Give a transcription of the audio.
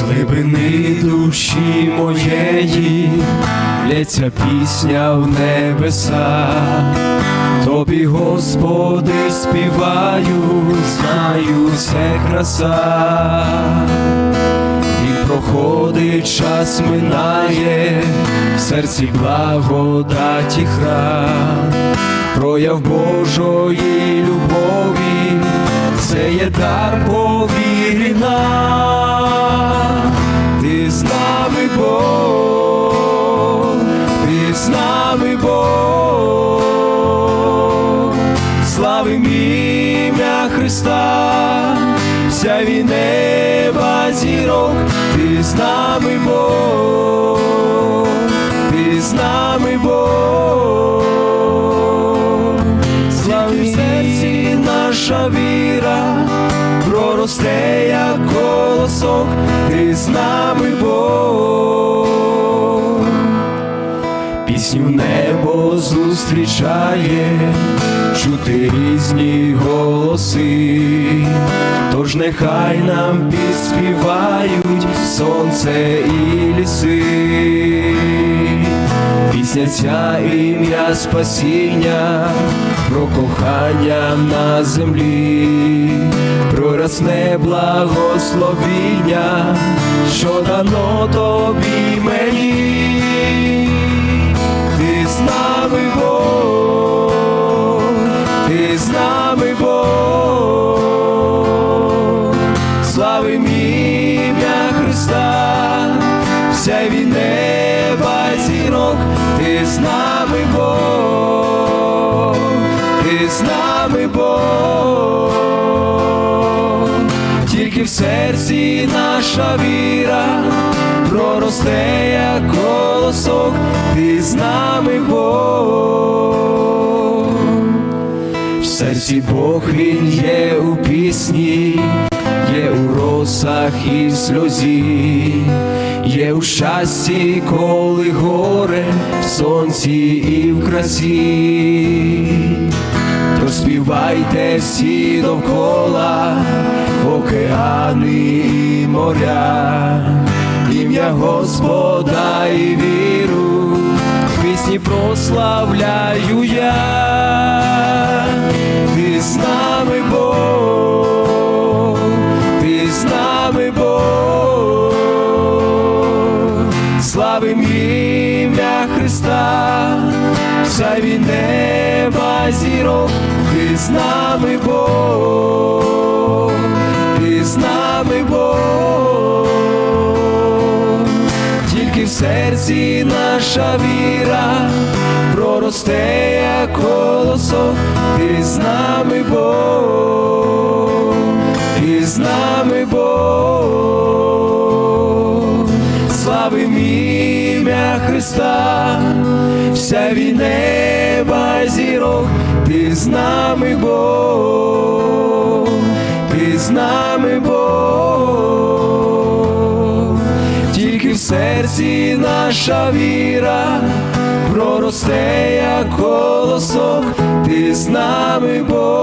З глибини душі моєї лється пісня в небеса, тобі, Господи, співаю, знаю, це краса, і проходить час минає, в серці благодаті храм, прояв Божої любові, це є дар повірі славим ім'я Христа, вся неба зірок, ти з нами Бог, ти з нами Бог, славим в серці наша віра. Проросте, як колосок, ти з нами Бог, пісню небо зустрічає, чути різні голоси, тож нехай нам підспівають сонце і ліси. Пісня ця ім'я спасіння, про кохання на землі, про рясне благословіння, що дано тобі мені, з нами Бог, ти з нами Бог, тільки в серці наша віра проросте, як колосок, ти з нами Бог. В серці Бог він є у пісні, є у росах і сльозі, є у щасті, коли горе, в сонці і в красі. То співайте всі довкола, океани і моря, ім'я Господа і віру, в пісні прославляю я, славим ім'я Христа, вся від неба зірок, ти з нами Бог, ти з нами Бог, тільки в серці наша віра проросте, як колосок, ти з нами славим ім'я Христа, вся від неба зірок, ти з нами Бог, ти з нами Бог, тільки в серці наша віра проросте, як колосок, ти з нами Бог.